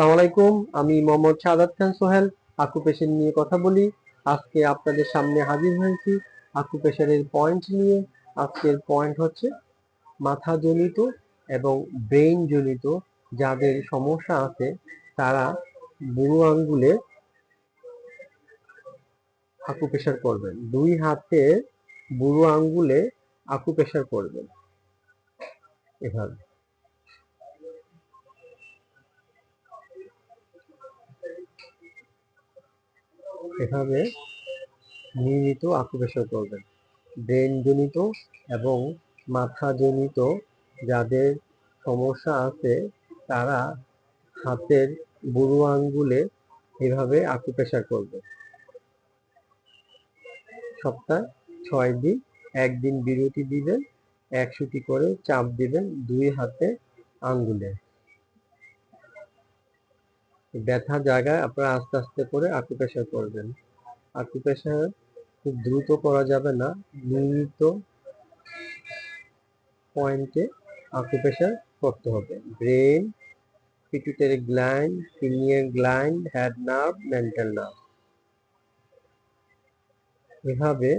আলাইকুম, আমি মোহাম্মদ সাদাত খান সোহেল আকুপেশন নিয়ে কথা বলি। আজকে আপনাদের সামনে হাজির হয়েছি আকুপেশনের পয়েন্ট নিয়ে। আজকের পয়েন্ট হচ্ছে মাথা জনিত এবং ব্রেইন জনিত যাদের সমস্যা আছে, তারা বুড়ো আঙ্গুলে আকুপেশার করবেন। দুই হাতে বুড়ো আঙ্গুলে আকুপেশার করবেন। এভাবে। এভাবে নিয়মিত আকুপেশার করবেন ব্রেন জনিত এবং মাথা জনিত যাদের সমস্যা আছে, তারা হাতের বুড়ো আঙ্গুলে এভাবে আকুপেশার করবে। সপ্তাহে ছয় দিন, একদিন বিরতি দিবেন একশোটি করে চাপ দিবেন দুই হাতে আঙ্গুলে। ব্যথা জায়গায় আপনারা আস্তে আস্তে করে আকুপেশার করবেন। আকুপেশার খুব দ্রুত করা যাবে না। নিয়মিত পয়েন্টে আকুপেশার করতে হবে। Brain pituitary gland pineal gland head nerve mental nerve এভাবে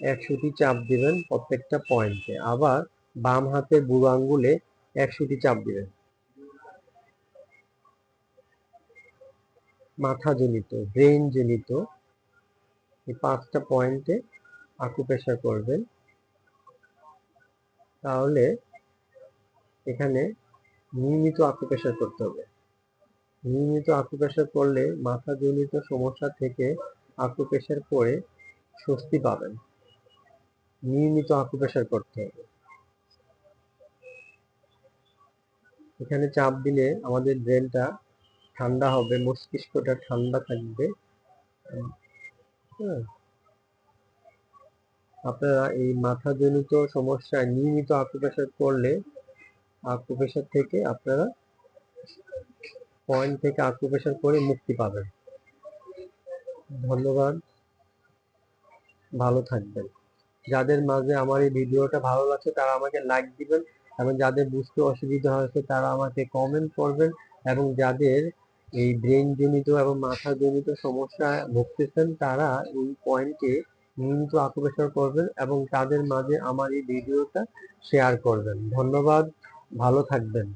একশোটি চাপ দিবেন প্রত্যেকটা পয়েন্টে আবার বাম হাতের বুড়ো আঙ্গুলে একশোটি চাপ দিবেন। মাথা জনিত ব্রেন জনিত এই পাঁচটা পয়েন্টে আকুপ্রেশার করবেন। তাহলে এখানে নিয়মিত আকুপ্রেশার করতে হবে। নিয়মিত আকুপ্রেশার করলে মাথা জনিত সমস্যা থেকে আকুপ্রেশার পরে স্বস্তি পাবেন। নিয়মিত আকুপ্রেশার করতে হবে। এখানে চাপ দিলে আমাদের ব্রেনটা ঠান্ডা হবে, মস্তিষ্কটা ঠান্ডা থাকবে। হ্যাঁ আপনারা এই মাথাজনিত সমস্যায় নিয়মিত আকুপ্রেশার করলে আকুপ্রেশার থেকে আপনারা পয়েন্ট থেকে আকুপ্রেশার করে মুক্তি পাবেন। ধন্যবাদ। ভালো থাকবেন। যাদের মাঝে আমার এই ভিডিওটা ভালো লাগছে, তারা আমাকে লাইক দিবেন এবং যাদের বুঝতে অসুবিধা হয়েছে, তারা আমাকে কমেন্ট করবেন এবং যাদের এই ব্রেন জনিত এবং মাথা জনিত সমস্যা ভুগতেছেন তারা এই পয়েন্টে নিয়মিত আকুপ্রেশার করবেন এবং তাদের মাঝে আমার এই ভিডিওটা শেয়ার করবেন। ধন্যবাদ, ভালো থাকবেন।